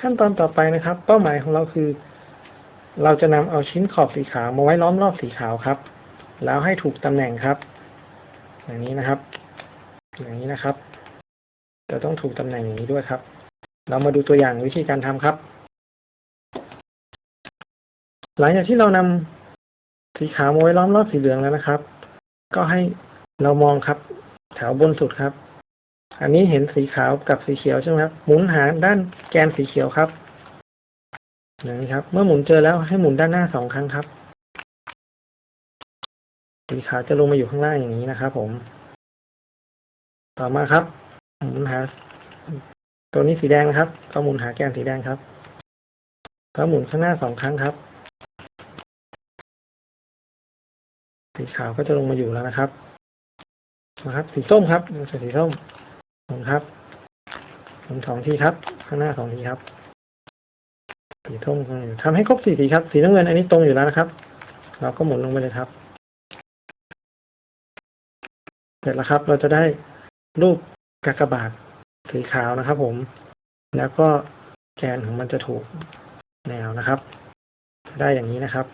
ขั้นตอนต่อไปนะครับ เป้าหมายของเราคือ เราจะนำเอาชิ้นขอบสีขาวมาไว้ล้อมรอบสีขาวครับ แล้วให้ถูกตำแหน่งครับ อย่างนี้นะครับ อย่างนี้นะครับจะต้องถูกตำแหน่งอย่างนี้ด้วยครับ เรามาดูตัวอย่างวิธีการทำครับ หลังจากที่เรานำสีขาวมาไว้ล้อมรอบสีเหลืองแล้วนะครับ ก็ให้เรามองครับ แถวบนสุดครับ อันนี้เห็นสีขาวกับสีเขียวใช่ไหมครับ หมุนหาด้านแกนสีเขียวครับนี้ครับ เมื่อหมุนเจอแล้วให้หมุนด้านหน้าสองครั้งครับ สีขาวจะลงมาอยู่ข้างล่างอย่างนี้นะครับ ผม ต่อมาครับ หมุนหา ตัวนี้สีแดงนะครับ ก็หมุนหาแกนสีแดงครับ ก็หมุนข้างหน้าสองครั้งครับ สีขาวก็จะลงมาอยู่แล้วนะครับนะครับสีส้มครับสีส้ม หมุนครับหมุนสองทีครับ ข้างหน้าสองทีครับสีส้มทำให้ครบสี่สีครับ สีน้ำเงินอันนี้ตรงอยู่แล้วนะครับ เราก็หมุนลงไปเลยครับ เสร็จแล้วครับ เราจะได้รูปกากบาทสีขาวนะครับ ผม แล้วก็แกนของมันจะถูกแนวนะครับ ได้อย่างนี้นะครับ